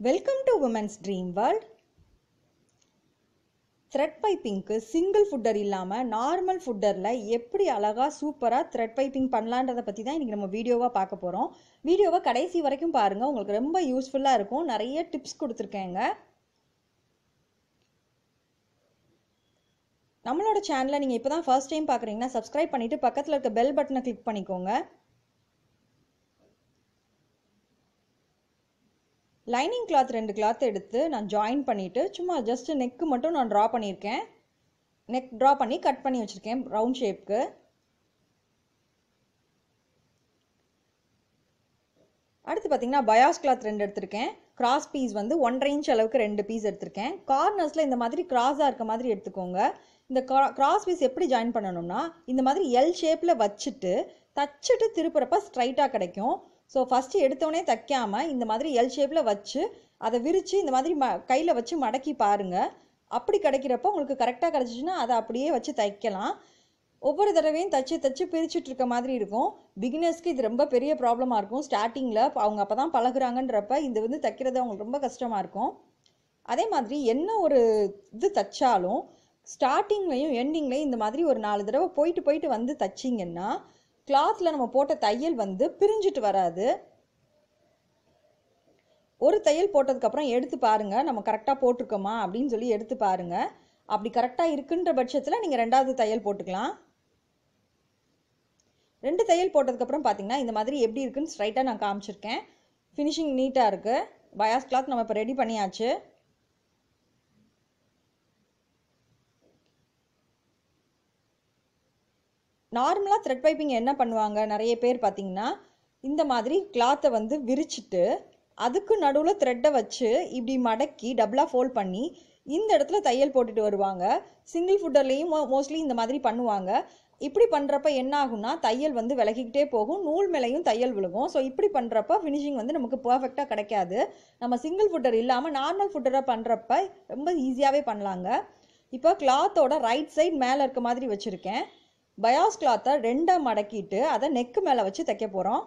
Welcome to women's dream world thread பைப்பிங்க்கு single footer இல்லாமல் normal ஃபுட்டரில் எப்படி அழகாக சூப்பராக த்ரெட் பைப்பிங் பண்ணலான்றதை பற்றி தான் இன்றைக்கி நம்ம வீடியோவாக பார்க்க போகிறோம் வீடியோவை கடைசி வரைக்கும் பாருங்கள் உங்களுக்கு ரொம்ப யூஸ்ஃபுல்லாக இருக்கும். நிறைய டிப்ஸ் கொடுத்துருக்கேங்க. நம்மளோட சேனலை நீங்கள் இப்போ தான் ஃபர்ஸ்ட் டைம் பார்க்குறீங்கன்னா சப்ஸ்கிரைப் பண்ணிவிட்டு பக்கத்தில் இருக்க பெல் பட்டனை கிளிக் பண்ணிக்கோங்க. லைனிங் கிளாத் ரெண்டு கிளாத் எடுத்து நான் ஜாயின் பண்ணிவிட்டு சும்மா ஜஸ்ட் நெக்கு மட்டும் நான் ட்ரா பண்ணியிருக்கேன். நெக் ட்ரா பண்ணி கட் பண்ணி வச்சுருக்கேன் ரவுண்ட் ஷேப்க்கு அடுத்து பார்த்தீங்கன்னா பயாஸ் கிளாத் ரெண்டு எடுத்திருக்கேன். கிராஸ் பீஸ் வந்து ஒன்றரை இன்ச் அளவுக்கு ரெண்டு பீஸ் எடுத்திருக்கேன். கார்னர்ஸில் இந்த மாதிரி கிராஸாக இருக்க மாதிரி எடுத்துக்கோங்க. இந்த கிராஸ் பீஸ் எப்படி ஜாயின் பண்ணணும்னா இந்த மாதிரி எல் ஷேப்பில் வச்சுட்டு தச்சுட்டு திருப்புறப்ப ஸ்ட்ரைட்டாக கிடைக்கும். ஸோ ஃபஸ்ட்டு எடுத்தோடனே தைக்காமல் இந்த மாதிரி எல் ஷேப்பில் வச்சு அதை விரித்து இந்த மாதிரி ம கையில் வச்சு மடக்கி பாருங்கள் அப்படி கிடைக்கிறப்ப உங்களுக்கு கரெக்டாக கிடச்சிச்சின்னா அதை அப்படியே வச்சு தைக்கலாம். ஒவ்வொரு தடவையும் தச்சு தச்சு பிரிச்சுட்டு இருக்க மாதிரி இருக்கும். பிகினர்ஸ்க்கு இது ரொம்ப பெரிய ப்ராப்ளமாக இருக்கும். ஸ்டார்டிங்கில் அவங்க அப்போ தான் பழகுறாங்கன்றப்ப இது வந்து தைக்கிறது அவங்களுக்கு ரொம்ப கஷ்டமாக இருக்கும். அதே மாதிரி என்ன ஒரு இது தைச்சாலும் ஸ்டார்டிங்லையும் எண்டிங்லையும் இந்த மாதிரி ஒரு நாலு தடவை போயிட்டு போயிட்டு வந்து தைச்சிங்கன்னா கிளாத்தில் நம்ம போட்ட தையல் வந்து பிரிஞ்சிட்டு வராது. ஒரு தையல் போட்டதுக்கப்புறம் எடுத்து பாருங்க நம்ம கரெக்டாக போட்டிருக்கோமா அப்படின்னு சொல்லி எடுத்து பாருங்க. அப்படி கரெக்டாக இருக்குன்ற பட்சத்தில் நீங்கள் ரெண்டாவது தையல் போட்டுக்கலாம். ரெண்டு தையல் போட்டதுக்கப்புறம் பார்த்தீங்கன்னா இந்த மாதிரி எப்படி இருக்குன்னு ஸ்ட்ரைட்டாக நான் காமிச்சிருக்கேன். ஃபினிஷிங் நீட்டாக இருக்குது பயாஸ் கிளாத் நம்ம இப்போ ரெடி பண்ணியாச்சு. நார்மலாக த்ரெட் பைப்பிங் என்ன பண்ணுவாங்க? நிறைய பேர் பார்த்தீங்கன்னா இந்த மாதிரி கிளாத்தை வந்து விரிச்சிட்டு அதுக்கு நடுவில் த்ரெட்டை வச்சு இப்படி மடக்கி டபுளாக ஃபோல்ட் பண்ணி இந்த இடத்துல தையல் போட்டுட்டு வருவாங்க. சிங்கிள் ஃபுட்டர்லேயும் மோஸ்ட்லி இந்த மாதிரி பண்ணுவாங்க. இப்படி பண்ணுறப்ப என்ன ஆகும்னா தையல் வந்து விலகிக்கிட்டே போகும். நூல் மேலையும் தையல் விழுகும். ஸோ இப்படி பண்ணுறப்ப ஃபினிஷிங் வந்து நமக்கு பர்ஃபெக்டாக கிடைக்காது. நம்ம சிங்கிள் ஃபுட்டர் இல்லாமல் நார்மல் ஃபுட்டராக பண்ணுறப்ப ரொம்ப ஈஸியாகவே பண்ணலாங்க. இப்போ கிளாத்தோட ரைட் சைட் மேலே இருக்க மாதிரி வச்சுருக்கேன். பயாஸ் கிளாத்தை ரெண்டாக மடக்கிட்டு அதை நெக்கு மேலே வச்சு தைக்க போகிறோம்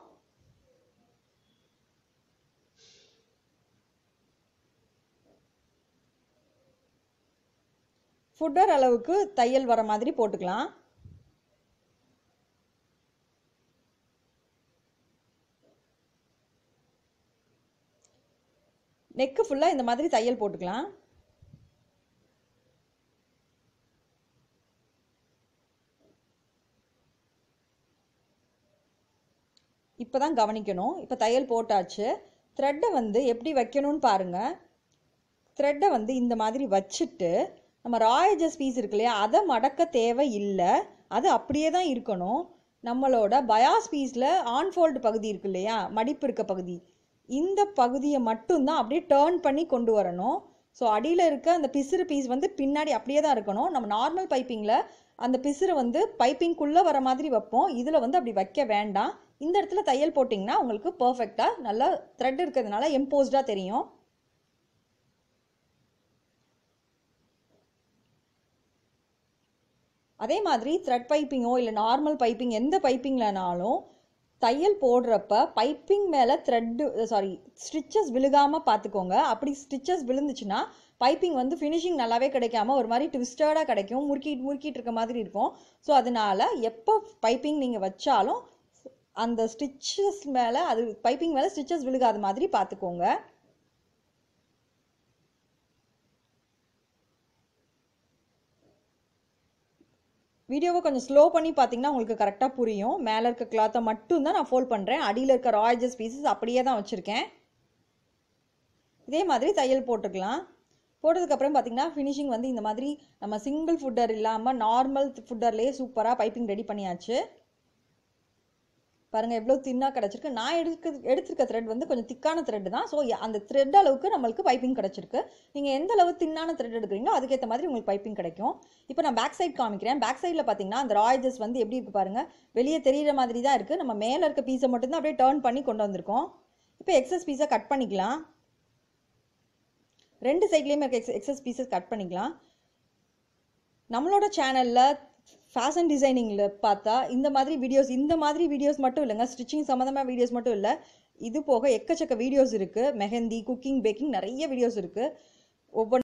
ஃபுட்டர் அளவுக்கு தையல் வர மாதிரி போட்டுக்கலாம். நெக்கு ஃபுல்லாக இந்த மாதிரி தையல் போட்டுக்கலாம். இப்போ தான் கவனிக்கணும். இப்போ தையல் போட்டாச்சு. த்ரெட்டை வந்து எப்படி வைக்கணும்னு பாருங்கள் த்ரெட்டை வந்து இந்த மாதிரி வச்சுட்டு நம்ம ராயஜஸ் பீஸ் இருக்கு இல்லையா அதை மடக்க தேவை இல்லை. அது அப்படியே தான் இருக்கணும். நம்மளோட பயாஸ் பீஸில் ஆன்ஃபோல்டு பகுதி இருக்கு இல்லையா மடிப்பு இருக்க பகுதி. இந்த பகுதியை மட்டும்தான் அப்படியே டேர்ன் பண்ணி கொண்டு வரணும். ஸோ அடியில் இருக்க அந்த பிசுறு பீஸ் வந்து பின்னாடி அப்படியே தான் இருக்கணும். நம்ம நார்மல் பைப்பிங்கில் அந்த பிசுறு வந்து பைப்பிங்குள்ளே வர மாதிரி வைப்போம். இதில் வந்து அப்படி வைக்க வேண்டாம். இந்த இடத்துல தையல் போட்டிங்கன்னா உங்களுக்கு பர்ஃபெக்டாக நல்லா த்ரெட் இருக்கிறதுனால எம்போஸ்டாக தெரியும். அதே மாதிரி த்ரெட் பைப்பிங்கோ இல்லை நார்மல் பைப்பிங் எந்த பைப்பிங்லனாலும் தையல் போடுறப்ப பைப்பிங் மேலே த்ரெட்டு சாரி ஸ்டிச்சஸ் விழுகாமல் பார்த்துக்கோங்க அப்படி ஸ்டிச்சஸ் விழுந்துச்சுன்னா பைப்பிங் வந்து ஃபினிஷிங் நல்லாவே கிடைக்காம ஒரு மாதிரி ட்விஸ்டடாக கிடைக்கும். முறுக்கிட்டு முறுக்கிட்டு இருக்க மாதிரி இருக்கும். ஸோ அதனால எப்போ பைப்பிங் நீங்கள் வச்சாலும் அந்த ஸ்டிச்சஸ் மேலே அது பைப்பிங் மேலே ஸ்டிச்சஸ் விழுகாத மாதிரி பார்த்துக்கோங்க வீடியோவை கொஞ்சம் ஸ்லோ பண்ணி பார்த்தீங்கன்னா உங்களுக்கு கரெக்டாக புரியும். மேலே இருக்க கிளாத்தை மட்டும் தான் நான் ஃபோல்ட் பண்ணுறேன் அடியில் இருக்க ராயஜஸ் பீசஸ் அப்படியே தான் வச்சுருக்கேன். இதே மாதிரி தையல் போட்டுக்கலாம். போட்டதுக்கப்புறம் பார்த்தீங்கன்னா ஃபினிஷிங் வந்து இந்த மாதிரி நம்ம சிங்கிள் ஃபுட்டர் இல்லாமல் நார்மல் ஃபுட்டர்லேயே சூப்பராக பைப்பிங் ரெடி பண்ணியாச்சு. பாருங்கள் எவ்வளோ தின்னாக கிடச்சிருக்கு. நான் எடுக்க எடுத்திருக்க த்ரெட் வந்து கொஞ்சம் திக்கான த்ரெட் தான். ஸோ அந்த த்ரெட் அளவுக்கு நம்மளுக்கு பைப்பிங் கிடச்சிருக்கு. நீங்கள் எந்த அளவு தின்னான த்ரெட் எடுக்கிறீங்களோ அதுக்கேற்ற மாதிரி உங்களுக்கு பைப்பிங் கிடைக்கும். இப்போ நான் பேக் சைட் காமிக்கிறேன். பேக் சைடில் பார்த்தீங்கன்னா அந்த ராயஜஸ் வந்து எப்படி இருக்குது பாருங்கள் வெளியே தெரிகிற மாதிரி தான் இருக்குது நம்ம மேலே இருக்க பீஸை மட்டும்தான் அப்படியே டேர்ன் பண்ணி கொண்டு வந்திருக்கோம். இப்போ எக்ஸஸ் பீஸை கட் பண்ணிக்கலாம். ரெண்டு சைட்லேயுமே இருக்க எக்ஸ் எக்ஸஸ் பீசஸ் கட் பண்ணிக்கலாம். நம்மளோட சேனலில் ஃபேஷன் டிசைனிங்கில் பார்த்தா இந்த மாதிரி வீடியோஸ் இந்த மாதிரி வீடியோஸ் மட்டும் இல்லைங்க. ஸ்டிச்சிங் சம்மந்தமாக வீடியோஸ் மட்டும் இல்லை. இது போக எக்கச்சக்க வீடியோஸ் இருக்குது மெஹந்தி குக்கிங் பேக்கிங் நிறைய வீடியோஸ் இருக்குது ஒவ்வொன்று